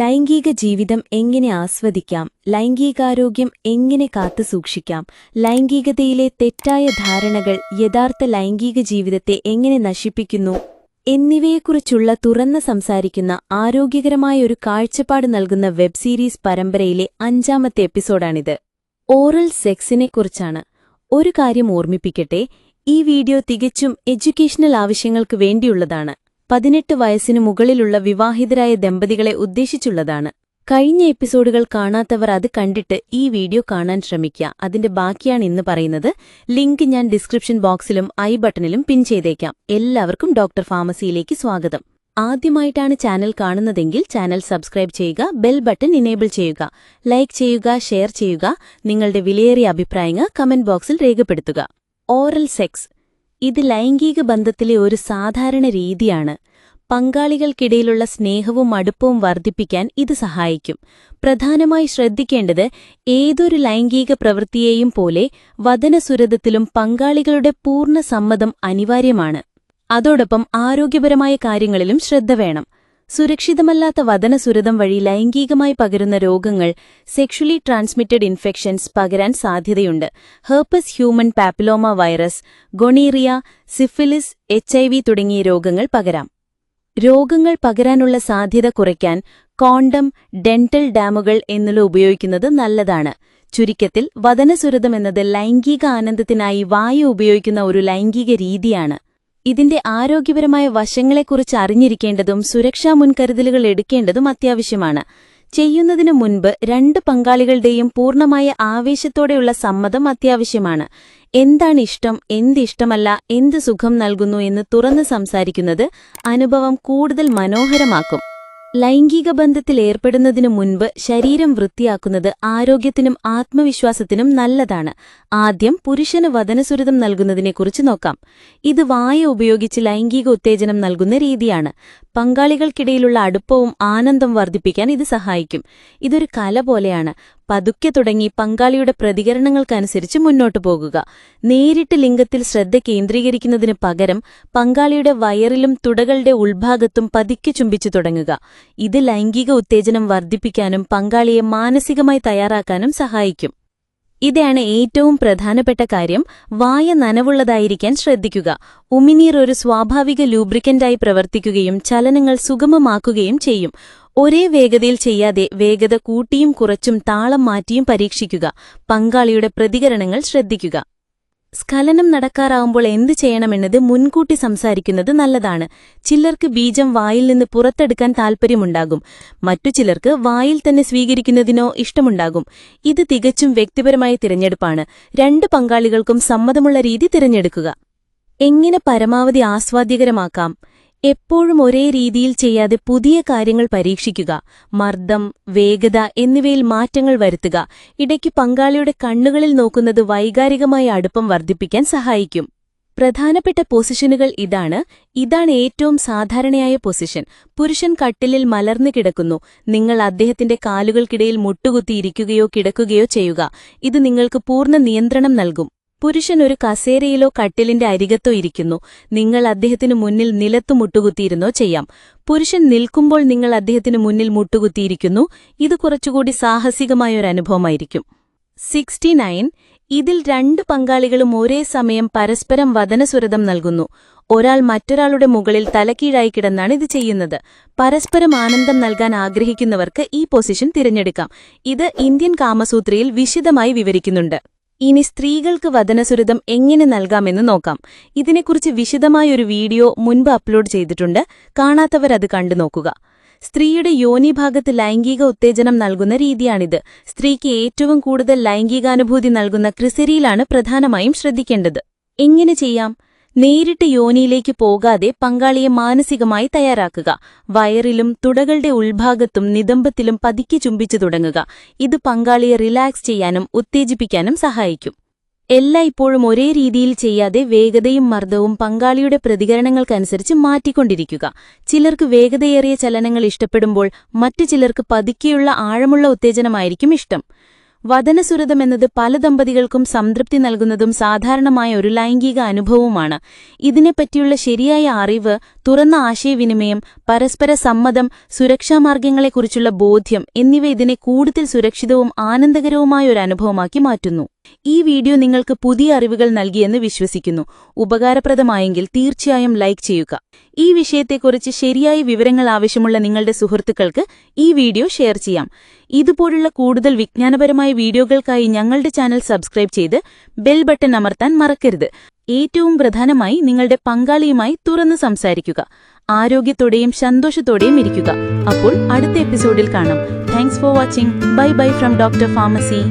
ലൈംഗിക ജീവിതം എങ്ങനെ ആസ്വദിക്കാം? ലൈംഗികാരോഗ്യം എങ്ങനെ കാത്തുസൂക്ഷിക്കാം ലൈംഗികതയിലെ തെറ്റായ ധാരണകൾ യഥാർത്ഥ ലൈംഗിക ജീവിതത്തെ എങ്ങനെ നശിപ്പിക്കുന്നു? എന്നിവയെക്കുറിച്ചുള്ള തുറന്ന് സംസാരിക്കുന്ന ആരോഗ്യകരമായ ഒരു കാഴ്ചപ്പാട് നൽകുന്ന വെബ് സീരീസ് പരമ്പരയിലെ അഞ്ചാമത്തെ എപ്പിസോഡാണിത്. ഓറൽ സെക്സിനെക്കുറിച്ചാണ് ഒരു കാര്യം ഓർമ്മിപ്പിക്കട്ടെ ഈ വീഡിയോ തികച്ചും എഡ്യൂക്കേഷണൽ ആവശ്യങ്ങൾക്ക് വേണ്ടിയുള്ളതാണ്. പതിനെട്ട് വയസ്സിനു മുകളിലുള്ള വിവാഹിതരായ ദമ്പതികളെ ഉദ്ദേശിച്ചുള്ളതാണ്. കഴിഞ്ഞ എപ്പിസോഡുകൾ കാണാത്തവർ അത് കണ്ടിട്ട് ഈ വീഡിയോ കാണാൻ ശ്രമിക്കുക. അതിന്റെ ബാക്കിയാണ് ഇന്ന് പറയുന്നത്. ലിങ്ക് ഞാൻ ഡിസ്ക്രിപ്ഷൻ ബോക്സിലും ഐ ബട്ടണിലും പിൻ ചെയ്തേക്കാം. എല്ലാവർക്കും ഡോക്ടർ ഫാർമസിയിലേക്ക് സ്വാഗതം. ആദ്യമായിട്ടാണ് ചാനൽ കാണുന്നതെങ്കിൽ ചാനൽ സബ്സ്ക്രൈബ് ചെയ്യുക ബെൽ ബട്ടൺ ഇനേബിൾ ചെയ്യുക ലൈക്ക് ചെയ്യുക ഷെയർ ചെയ്യുക നിങ്ങളുടെ വിലയേറിയ അഭിപ്രായങ്ങൾ കമന്റ് ബോക്സിൽ രേഖപ്പെടുത്തുക. ഓറൽ സെക്സ് ഇത് ലൈംഗിക ബന്ധത്തിലെ ഒരു സാധാരണ രീതിയാണ്. പങ്കാളികൾക്കിടയിലുള്ള സ്നേഹവും അടുപ്പവും വർദ്ധിപ്പിക്കാൻ ഇത് സഹായിക്കും. പ്രധാനമായി ശ്രദ്ധിക്കേണ്ടത് ഏതൊരു ലൈംഗിക പ്രവൃത്തിയെയും പോലെ വദനസുരതത്തിലും പങ്കാളികളുടെ പൂർണ സമ്മതം അനിവാര്യമാണ്. അതോടൊപ്പം ആരോഗ്യപരമായ കാര്യങ്ങളിലും ശ്രദ്ധ വേണം. സുരക്ഷിതമല്ലാത്ത വദനസുരതം വഴി ലൈംഗികമായി പകരുന്ന രോഗങ്ങൾ സെക്ഷുവലി ട്രാൻസ്മിറ്റഡ് ഇൻഫെക്ഷൻസ് പകരാൻ സാധ്യതയുണ്ട്. Herpes human papilloma virus gonorrhoea syphilis H തുടങ്ങിയ രോഗങ്ങൾ പകരാം. രോഗങ്ങൾ പകരാനുള്ള സാധ്യത കുറയ്ക്കാൻ കോണ്ടം ഡെന്റൽ ഡാമുകൾ എന്നിവ ഉപയോഗിക്കുന്നത് നല്ലതാണ്. ചുരുക്കത്തിൽ വതനസുരതം എന്നത് ലൈംഗിക ആനന്ദത്തിനായി വായു ഉപയോഗിക്കുന്ന ഒരു ലൈംഗിക രീതിയാണ്. ഇതിന്റെ ആരോഗ്യപരമായ വശങ്ങളെക്കുറിച്ച് അറിഞ്ഞിരിക്കേണ്ടതും സുരക്ഷാ മുൻകരുതലുകൾ എടുക്കേണ്ടതും അത്യാവശ്യമാണ്. ചെയ്യുന്നതിനു മുൻപ് രണ്ട് പങ്കാളികളുടെയും പൂർണമായ ആവേശത്തോടെയുള്ള സമ്മതം അത്യാവശ്യമാണ്. എന്താണ് ഇഷ്ടം എന്ത് ഇഷ്ടമല്ല എന്ത് സുഖം നൽകുന്നു എന്ന് തുറന്ന് സംസാരിക്കുന്നത് അനുഭവം കൂടുതൽ മനോഹരമാക്കും. ലൈംഗിക ബന്ധത്തിൽ ഏർപ്പെടുന്നതിനു മുൻപ് ശരീരം വൃത്തിയാക്കുന്നത് ആരോഗ്യത്തിനും ആത്മവിശ്വാസത്തിനും നല്ലതാണ്. ആദ്യം പുരുഷന് വദനസുരതം നൽകുന്നതിനെക്കുറിച്ച് നോക്കാം. ഇത് വായ ഉപയോഗിച്ച് ലൈംഗിക ഉത്തേജനം നൽകുന്ന രീതിയാണ്. പങ്കാളികൾക്കിടയിലുള്ള അടുപ്പവും ആനന്ദം വർദ്ധിപ്പിക്കാൻ ഇത് സഹായിക്കും. ഇതൊരു കല പോലെയാണ്. പതുക്കെ തുടങ്ങി പങ്കാളിയുടെ പ്രതികരണങ്ങൾക്കനുസരിച്ച് മുന്നോട്ടു പോകുക. നേരിട്ട് ലിംഗത്തിൽ ശ്രദ്ധ കേന്ദ്രീകരിക്കുന്നതിന് പകരം പങ്കാളിയുടെ വയറിലും തുടകളുടെ ഉൾഭാഗത്തും പതുക്കെ ചുംബിച്ചു തുടങ്ങുക. ഇത് ലൈംഗിക ഉത്തേജനം വർദ്ധിപ്പിക്കാനും പങ്കാളിയെ മാനസികമായി തയ്യാറാക്കാനും സഹായിക്കും. ഇതാണ് ഏറ്റവും പ്രധാനപ്പെട്ട കാര്യം. വായ നനവുള്ളതായിരിക്കാൻ ശ്രദ്ധിക്കുക. ഉമിനീർ ഒരു സ്വാഭാവിക ലൂബ്രിക്കന്റായി പ്രവർത്തിക്കുകയും ചലനങ്ങൾ സുഗമമാക്കുകയും ചെയ്യും. ഒരേ വേഗതയിൽ ചെയ്യാതെ വേഗത കൂട്ടിയും കുറച്ചും താളം മാറ്റിയും പരീക്ഷിക്കുക. പങ്കാളിയുടെ പ്രതികരണങ്ങൾ ശ്രദ്ധിക്കുക. സ്ഖലനം നടക്കാറാവുമ്പോൾ എന്തു ചെയ്യണമെന്നത് മുൻകൂട്ടി സംസാരിക്കുന്നത് നല്ലതാണ്. ചിലർക്ക് ബീജം വായിൽ നിന്ന് പുറത്തെടുക്കാൻ താൽപ്പര്യമുണ്ടാകും. മറ്റു ചിലർക്ക് വായിൽ തന്നെ സ്വീകരിക്കുന്നതിനോ ഇഷ്ടമുണ്ടാകും. ഇത് തികച്ചും വ്യക്തിപരമായ തിരഞ്ഞെടുപ്പാണ്. രണ്ട് പങ്കാളികൾക്കും സമ്മതമുള്ള രീതി തിരഞ്ഞെടുക്കുക. എങ്ങനെ പരമാവധി ആസ്വാദ്യകരമാക്കാം? എപ്പോഴും ഒരേ രീതിയിൽ ചെയ്യാതെ പുതിയ കാര്യങ്ങൾ പരീക്ഷിക്കുക മർദ്ദം വേഗത എന്നിവയിൽ മാറ്റങ്ങൾ വരുത്തുക ഇടയ്ക്ക് പങ്കാളിയുടെ കണ്ണുകളിൽ നോക്കുന്നത് വൈകാരികമായ അടുപ്പം വർദ്ധിപ്പിക്കാൻ സഹായിക്കും. പ്രധാനപ്പെട്ട പൊസിഷനുകൾ ഇതാണ്. ഇതാണ് ഏറ്റവും സാധാരണയായ പൊസിഷൻ. പുരുഷൻ കട്ടിലിൽ മലർന്നു കിടക്കുന്നു. നിങ്ങൾ അദ്ദേഹത്തിന്റെ കാലുകൾക്കിടയിൽ മുട്ടുകുത്തിയിരിക്കുകയോ കിടക്കുകയോ ചെയ്യുക. ഇത് നിങ്ങൾക്ക് പൂർണ നിയന്ത്രണം നൽകും. പുരുഷൻ ഒരു കസേരയിലോ കട്ടിലിന്റെ അരികത്തോ ഇരിക്കുന്നു. നിങ്ങൾ അദ്ദേഹത്തിനു മുന്നിൽ നിലത്തു മുട്ടുകുത്തിയിരുന്നോ ചെയ്യാം. പുരുഷൻ നിൽക്കുമ്പോൾ നിങ്ങൾ അദ്ദേഹത്തിനു മുന്നിൽ മുട്ടുകുത്തിയിരിക്കുന്നു. ഇത് കുറച്ചുകൂടി സാഹസികമായൊരനുഭവമായിരിക്കും. Sixty nine. ഇതിൽ രണ്ട് പങ്കാളികളും ഒരേ സമയം പരസ്പരം വദനസുരതം നൽകുന്നു. ഒരാൾ മറ്റൊരാളുടെ മുകളിൽ തലക്കീഴായി കിടന്നാണ് ഇത് ചെയ്യുന്നത്. പരസ്പരം ആനന്ദം നൽകാൻ ആഗ്രഹിക്കുന്നവർക്ക് ഈ പൊസിഷൻ തിരഞ്ഞെടുക്കാം. ഇത് ഇന്ത്യൻ കാമസൂത്രയിൽ വിശദമായി വിവരിക്കുന്നുണ്ട്. ഇനി സ്ത്രീകൾക്ക് വദനസുരതം എങ്ങനെ നൽകാമെന്ന് നോക്കാം. ഇതിനെക്കുറിച്ച് വിശദമായൊരു വീഡിയോ മുൻപ് അപ്ലോഡ് ചെയ്തിട്ടുണ്ട്. കാണാത്തവരത് കണ്ടു നോക്കുക. സ്ത്രീയുടെ യോനിഭാഗത്ത് ലൈംഗിക ഉത്തേജനം നൽകുന്ന രീതിയാണിത്. സ്ത്രീക്ക് ഏറ്റവും കൂടുതൽ ലൈംഗികാനുഭൂതി നൽകുന്ന ക്രിസരിയിലാണ് പ്രധാനമായും ശ്രദ്ധിക്കേണ്ടത്. എങ്ങനെ ചെയ്യാം? നേരിട്ട് യോനിയിലേക്ക് പോകാതെ പങ്കാളിയെ മാനസികമായി തയ്യാറാക്കുക. വയറിലും തുടകളുടെ ഉൾഭാഗത്തും നിതമ്പത്തിലും പതുക്കി ചുംബിച്ചു തുടങ്ങുക. ഇത് പങ്കാളിയെ റിലാക്സ് ചെയ്യാനും ഉത്തേജിപ്പിക്കാനും സഹായിക്കും. എല്ലായ്പ്പോഴും ഒരേ രീതിയിൽ ചെയ്യാതെ വേഗതയും മർദ്ദവും പങ്കാളിയുടെ പ്രതികരണങ്ങൾക്കനുസരിച്ച് മാറ്റിക്കൊണ്ടിരിക്കുക. ചിലർക്ക് വേഗതയേറിയ ചലനങ്ങൾ ഇഷ്ടപ്പെടുമ്പോൾ മറ്റു ചിലർക്ക് പതുക്കെയുള്ള ആഴമുള്ള ഉത്തേജനമായിരിക്കും ഇഷ്ടം. വദനസുരതം എന്നത് പല ദമ്പതികൾക്കും സംതൃപ്തി നൽകുന്നതും സാധാരണമായ ഒരു ലൈംഗിക അനുഭവവുമാണ്. ഇതിനെപ്പറ്റിയുള്ള ശരിയായ അറിവ് തുറന്ന ആശയവിനിമയം പരസ്പര സമ്മതം സുരക്ഷാമാർഗങ്ങളെക്കുറിച്ചുള്ള ബോധ്യം എന്നിവ ഇതിനെ കൂടുതൽ സുരക്ഷിതവും ആനന്ദകരവുമായ ഒരു അനുഭവമാക്കി മാറ്റുന്നു. ഈ വീഡിയോ നിങ്ങൾക്ക് പുതിയ അറിവുകൾ നൽകിയെന്ന് വിശ്വസിക്കുന്നു. ഉപകാരപ്രദമായെങ്കിൽ തീർച്ചയായും ലൈക്ക് ചെയ്യുക. ഈ വിഷയത്തെക്കുറിച്ച് ശരിയായ വിവരങ്ങൾ ആവശ്യമുള്ള നിങ്ങളുടെ സുഹൃത്തുക്കൾക്ക് ഈ വീഡിയോ ഷെയർ ചെയ്യാം. ഇതുപോലുള്ള കൂടുതൽ വിജ്ഞാനപരമായ വീഡിയോകൾക്കായി ഞങ്ങളുടെ ചാനൽ സബ്സ്ക്രൈബ് ചെയ്ത് ബെൽ ബട്ടൺ അമർത്താൻ മറക്കരുത്. ഏറ്റവും പ്രധാനമായി നിങ്ങളുടെ പങ്കാളിയുമായി തുറന്നു സംസാരിക്കുക. ആരോഗ്യത്തോടെയും സന്തോഷത്തോടെയും ഇരിക്കുക. അപ്പോൾ അടുത്ത എപ്പിസോഡിൽ കാണാം. Thanks for watching bye bye from doctor pharmacy